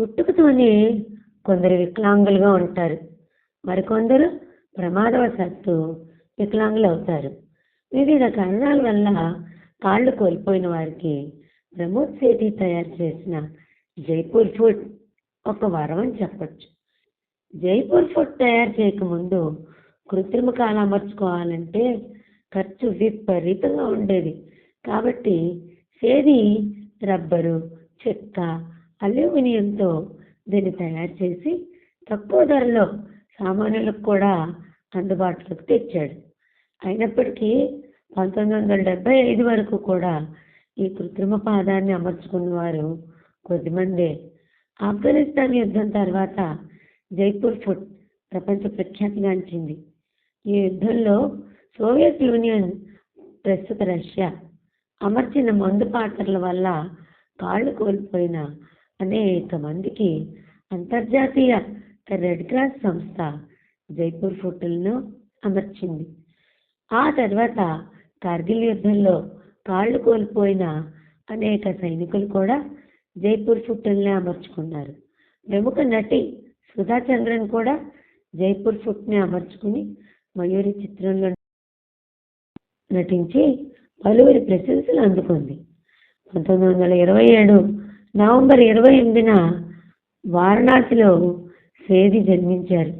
పుట్టుకతోనే కొందరు వికలాంగులుగా ఉంటారు. మరికొందరు ప్రమాదవశాత్తు వికలాంగులు అవుతారు వివిధ కారణాల వల్ల కాళ్ళు కోల్పోయిన వారికి ప్రమోద్ సేఠి తయారు చేసిన జైపూర్ ఫుడ్ ఒక వరం అని చెప్పచ్చు. జైపూర్ ఫుడ్ తయారు చేయకముందు కృత్రిమ కాలు అమర్చుకోవాలంటే ఖర్చు విపరీతంగా ఉండేది. కాబట్టి సేది రబ్బరు చెక్క అల్యూమినియంతో దీన్ని తయారు చేసి తక్కువ ధరలో సామాన్యులకు కూడా అందుబాటులోకి తెచ్చాడు. అయినప్పటికీ పంతొమ్మిది వందల డెబ్బై ఐదు వరకు కూడా ఈ కృత్రిమ పాదాన్ని అమర్చుకున్న వారు కొద్దిమందే. ఆఫ్ఘనిస్తాన్ యుద్ధం తర్వాత జైపూర్ ఫుడ్ ప్రపంచ ప్రఖ్యాతిగాంచింది ఈ యుద్ధంలో సోవియట్ యూనియన్ ప్రస్తుత రష్యా అమర్చిన మందు పాత్రల వల్ల కాళ్ళు కోల్పోయిన అనేక మందికి అంతర్జాతీయ రెడ్ క్రాస్ సంస్థ జైపూర్ ఫోటోలను అమర్చింది. ఆ తర్వాత కార్గిల్ యుద్ధంలో కాళ్ళు కోల్పోయిన అనేక సైనికులు కూడా జైపూర్ ఫుట్ని అమర్చుకున్నారు. ప్రముఖ నటి సుధా చంద్రన్ కూడా జైపూర్ ఫుట్ని అమర్చుకుని మయూరి చిత్రంలో నటించి పలువురి ప్రశంసలు అందుకుంది. పంతొమ్మిది వందల ఇరవై ఏడు నవంబర్ ఇరవై ఎనిమిదిన వారణాసిలో సేది జన్మించారు.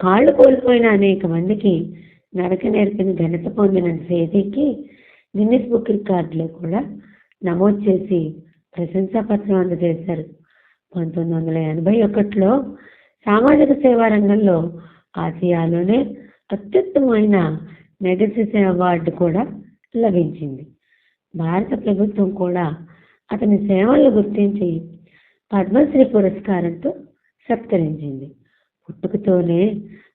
కాళ్ళు కోల్పోయిన అనేక మందికి నడక నేర్పిన ఘనత పొందిన సేదికి గిన్నిస్ బుక్ రికార్డులో కూడా నమోదు చేసి ప్రశంసాపత్రం అందజేశారు. పంతొమ్మిది వందల ఎనభై ఒకటిలో సామాజిక సేవా రంగంలో ఆసియాలోనే అత్యుత్తమైన మెగసిస్ అవార్డు కూడా లభించింది. భారత ప్రభుత్వం కూడా అతని సేవలను గుర్తించి పద్మశ్రీ పురస్కారంతో సత్కరించింది. పుట్టుకతోనే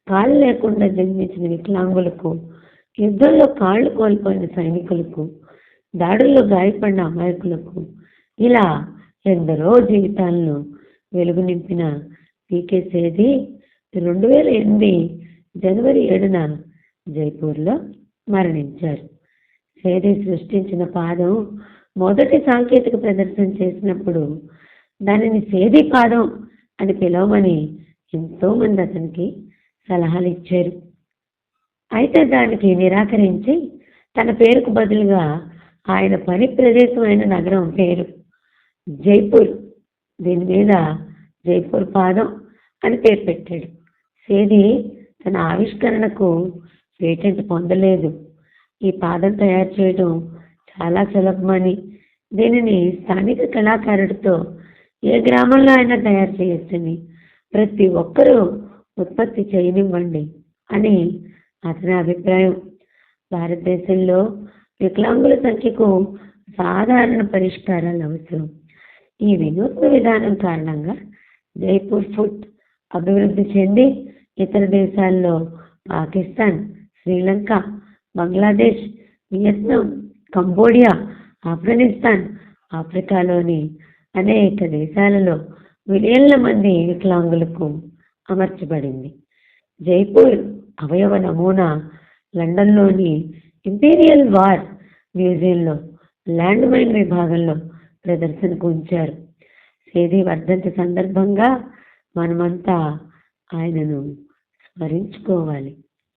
కాళ్ళు లేకుండా జన్మించిన వికలాంగులకు యుద్ధంలో కాళ్ళు కోల్పోయిన సైనికులకు దాడుల్లో గాయపడిన అమాయకులకు ఇలా ఎందరో జీవితాలను వెలుగు నింపిన పీకే సేది రెండు వేల ఎనిమిది జనవరి ఏడున జైపూర్లో మరణించారు. సేది సృష్టించిన పాదం మొదటి సాంకేతిక ప్రదర్శన చేసినప్పుడు దానిని సేది పాదం అని పిలవమని ఎంతో మంది అతనికి సలహాలు ఇచ్చారు. అయితే దానికి నిరాకరించి తన పేరుకు బదులుగా ఆయన పని ప్రదేశమైన నగరం పేరు జైపూర్ దీని మీద జైపూర్ పాదం అని పేరు పెట్టాడు. సేది తన ఆవిష్కరణకు పేటెంట్ పొందలేదు. ఈ పాదం తయారు చేయడం చాలా సులభమని దీనిని స్థానిక కళాకారుడితో ఏ గ్రామంలో అయినా తయారు చేయొచ్చని ప్రతి ఒక్కరూ ఉత్పత్తి చేయనివ్వండి అని అతని అభిప్రాయం. భారతదేశంలో వికలాంగుల సంఖ్యకు సాధారణ పరిష్కారాలు అవసరం. ఈ వినూత్న విధానం కారణంగా జైపూర్ ఫుడ్ అభివృద్ధి చెంది ఇతర దేశాల్లో పాకిస్తాన్ శ్రీలంక బంగ్లాదేశ్ వియత్నాం కంబోడియా ఆఫ్ఘనిస్తాన్ ఆఫ్రికాలోని అనేక దేశాలలో మిలియన్ల మంది వికలాంగులకు అమర్చబడింది. జైపూర్ అవయవ నమూనా లండన్లోని ఇంపీరియల్ వార్ మ్యూజియంలో ల్యాండ్ మైన్ విభాగంలో ప్రదర్శనకు ఉంచారు. సేది వర్ధంతి సందర్భంగా మనమంతా ఆయనను స్మరించుకోవాలి.